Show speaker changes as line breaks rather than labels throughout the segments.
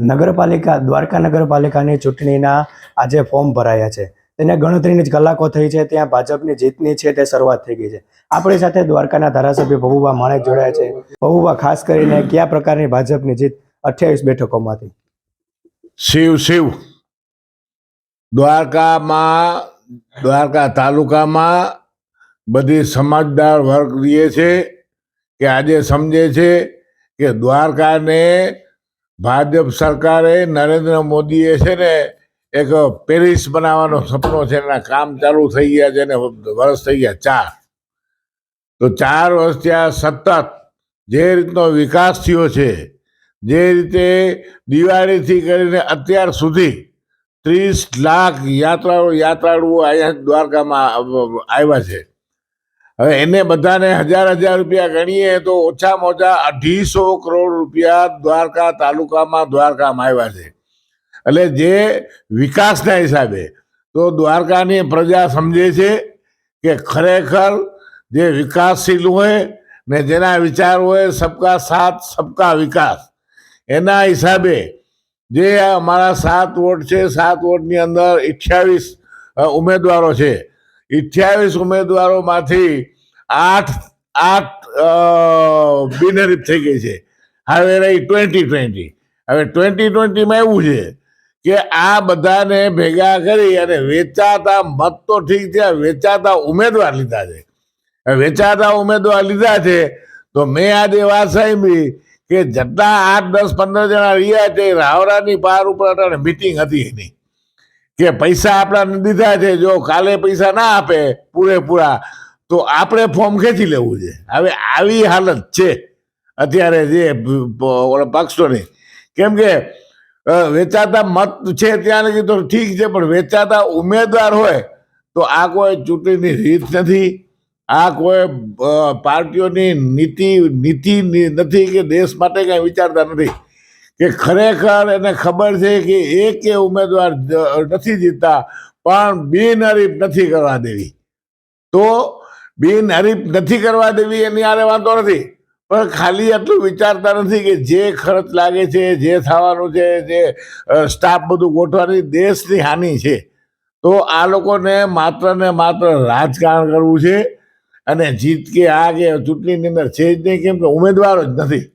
નગરપાલિકા, દ્વારકા નગરપાલિકાની ચૂંટણીના આજે ફોર્મ ભરાયા છે. તેને ગણતરીની જ કલાકો થઈ છે, ત્યાં ભાજપની જીતની છે, તે શરૂઆત થઈ ગઈ છે. આપણી સાથે દ્વારકાના ધારાસભ્ય ભવુભા માણેક જોડાયા છે. ભવુભા ખાસ કરીને કયા પ્રકારની ભાજપની જીત અઠ્યાવીસ બેઠકોમાંથી?
શિવ શિવ. દ્વારકામાં, દ્વારકા તાલુકામાં બધી સમજદાર વર્ગ રહે છે કે આજે સમજે છે કે દ્વારકાને ભાજપ સરકારે નરેન્દ્ર મોદીએ છે ને એક પેરિસ બનાવવાનો સપનો છે, એના કામ ચાલુ થઈ ગયા છે ને વર્ષ થઈ ગયા, ચાર. તો ચાર વર્ષ ત્યાં સતત જે રીતનો વિકાસ થયો છે, જે રીતે દિવાળીથી કરીને અત્યાર સુધી ત્રીસ લાખ યાત્રાળુ યાત્રાળુઓ અહીંયા દ્વારકામાં આવ્યા છે. હવે એને બધાને હજાર હજાર રૂપિયા ગણીએ તો ઓછામાં ઓછા અઢીસો કરોડ રૂપિયા દ્વારકા તાલુકામાં દ્વારકામાં આવ્યા છે. એટલે જે વિકાસના હિસાબે તો દ્વારકાની પ્રજા સમજે છે કે ખરેખર જે વિકાસશીલ હોય ને જેના વિચાર હોય સબકા સાથ, સબકા વિકાસ. એના હિસાબે જે અમારા સાત વોટ છે, સાત વોટની અંદર અઠ્યાવીસ ઉમેદવારો છે. અઠ્યાવીસ ઉમેદવારોમાંથી આઠ આઠ બિનહરીફ થઈ ગઈ છે. હવે રહી ટ્વેન્ટી ટ્વેન્ટી હવે ટ્વેન્ટી ટ્વેન્ટીમાં એવું છે કે આ બધાને ભેગા કરી અને વેચાતા મત તો ઠીક છે વેચાતા ઉમેદવાર લીધા છે. વેચાતા ઉમેદવાર લીધા છે, તો મેં આજે વાત સાંભળી કે જેટલા આઠ, દસ, પંદર જણા રહ્યા છે રાવરાની પાર ઉપર મિટિંગ હતી એની. કે પૈસા આપણા દીધા છે, જો કાલે પૈસા ના આપે પૂરેપૂરા, તો આપણે ફોર્મ ખેંચી લેવું છે? હવે આવી હાલત છે અત્યારે જે પક્ષોની કેમ કે વેચાતા મત છે ત્યાં લગી તો ઠીક છે, પણ વેચાતા ઉમેદવાર હોય તો આ કોઈ ચૂંટણીની રીત નથી. આ કોઈ પાર્ટીઓની નીતિ નીતિ નથી કે દેશ માટે કાંઈ વિચારતા નથી. કે ખરેખર એને ખબર છે કે એક ઉમેદવાર નથી જીતતા, પણ બિનહરીફ નથી કરવા દેવી. તો બિનહરીફ નથી કરવા દેવી એની આરે વાંધો નથી. પણ ખાલી એટલું વિચારતા નથી કે જે ખર્ચ લાગે છે, જે થવાનું છે, જે સ્ટાફ બધું ગોઠવાની દેશની હાનિ છે. તો આ લોકોને માત્ર ને માત્ર રાજકારણ કરવું છે. અને જીત કે આ કે ચૂંટણીની અંદર છે જ નહીં, કેમ કે ઉમેદવારો જ નથી.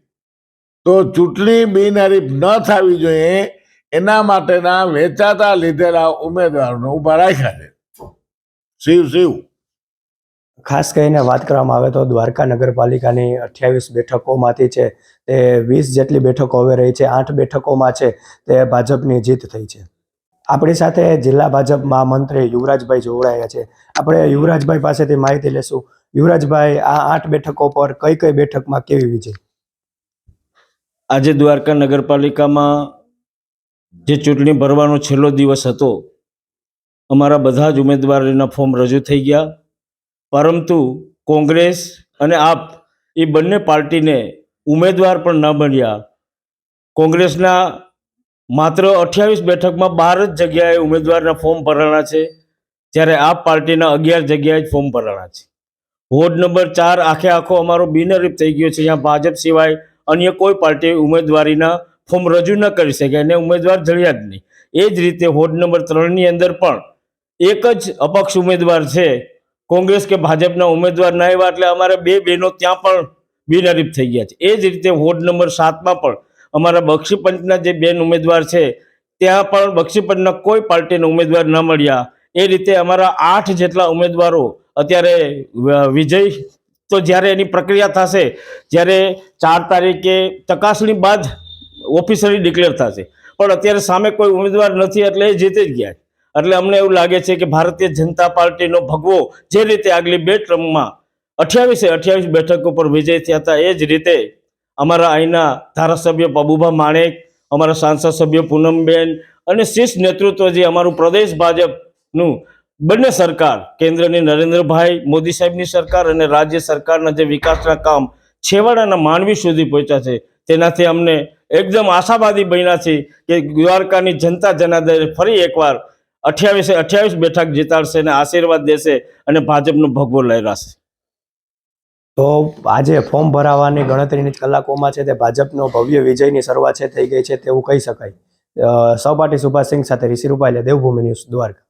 તો ચૂંટણી બિનહરીફ ન થવી જોઈએ, એના માટેના વેચાતા લીધેલા ઉમેદવારોને ઊભા રાખ્યા છે. શિવ શિવ.
ખાસ કરીને વાત કરવામાં આવે તો દ્વારકા નગરપાલિકાની અઠ્યાવીસ બેઠકોમાંથી છે તે વીસ જેટલી બેઠકો હવે રહી છે, આઠ બેઠકોમાં છે તે ભાજપની જીત થઈ છે. આપણી સાથે જિલ્લા ભાજપ મહામંત્રી યુવરાજભાઈ જોડાયા છે. આપણે યુવરાજભાઈ પાસેથી માહિતી લેશું યુવરાજભાઈ, આ આઠ બેઠકો પર કઈ કઈ બેઠકમાં કેવી વિજય?
આજે દ્વારકા નગરપાલિકામાં જે ચૂંટણી ભરવાનો છેલ્લો દિવસ હતો, અમારા બધા જ ઉમેદવારોના ફોર્મ રજૂ થઈ ગયા. પરંતુ કોંગ્રેસ અને આપ એ બંને પાર્ટીને ઉમેદવાર પણ ન બન્યા. કોંગ્રેસના માત્ર અઠ્યાવીસ બેઠકમાં બાર જ જગ્યાએ ઉમેદવારના ફોર્મ ભરાણા છે, જ્યારે આપ પાર્ટીના અગિયાર જગ્યાએ જ ફોર્મ ભરાણા છે. વોર્ડ નંબર ચાર આખે આખો અમારો બિનહરીફ થઈ ગયો છે. જ્યાં ભાજપ સિવાય અન્ય કોઈ પાર્ટી ઉમેદવારીના ફોર્મ રજૂ ન કરી શકે અને ઉમેદવાર જડ્યા જ નહીં. એ જ રીતે વોર્ડ નંબર ત્રણની અંદર પણ એક જ અપક્ષ ઉમેદવાર છે, કોંગ્રેસ કે ભાજપના ઉમેદવાર ના આવ્યા એટલે અમારે બે બહેનો ત્યાં પણ બિનહરીફ થઈ ગયા છે. એ જ રીતે વોર્ડ નંબર સાતમાં પણ અમારા બક્ષીપંચના જે બેન ઉમેદવાર છે, ત્યાં પણ બક્ષીપંચના કોઈ પાર્ટીના ઉમેદવાર ન મળ્યા. એ રીતે અમારા આઠ જેટલા ઉમેદવારો અત્યારે વિજય તો જ્યારે એની પ્રક્રિયા થશે, જ્યારે ચાર તારીખે ચકાસણી બાદ ઓફિસરી ડિક્લેર થશે. પણ અત્યારે સામે કોઈ ઉમેદવાર નથી એટલે એ જીતી જ ગયા એટલે અમને એવું લાગે છે કે ભારતીય જનતા પાર્ટીનો ભગવો જે રીતે આગલી બે ટ્રમમાં અઠ્યાવીસે અઠ્યાવીસ બેઠક ઉપર વિજય થયા હતા, એ જ રીતે અમારા અહીંના ધારાસભ્ય પબુભા માણેક, અમારા સાંસદ સભ્ય પૂનમબેન અને શીર્ષ નેતૃત્વ જે અમારું પ્રદેશ ભાજપનું બંને સરકાર, કેન્દ્રની નરેન્દ્રભાઈ મોદી સાહેબની સરકાર અને રાજ્ય સરકારના જે વિકાસના કામ છેવાડાના માનવી સુધી પહોંચ્યા છે, તેનાથી અમને એકદમ આશાવાદી બન્યા છે કે દ્વારકાની જનતા જનાદરે ફરી એકવાર અઠ્યાવીસે અઠ્યાવીસ બેઠક જીતાડશે અને આશીર્વાદ દેશે અને ભાજપનો ભગવો લહેરાશે.
તો આજે ફોર્મ ભરાવાની ગણતરીની કલાકોમાં છે તે ભાજપનો ભવ્ય વિજયની શરૂઆત છે, થઈ ગઈ છે તેવું કહી શકાય. સહપાઠી સુભાષ સિંહ સાથે ઋષિ રૂપાલે, દેવભૂમિ ન્યૂઝ, દ્વારકા.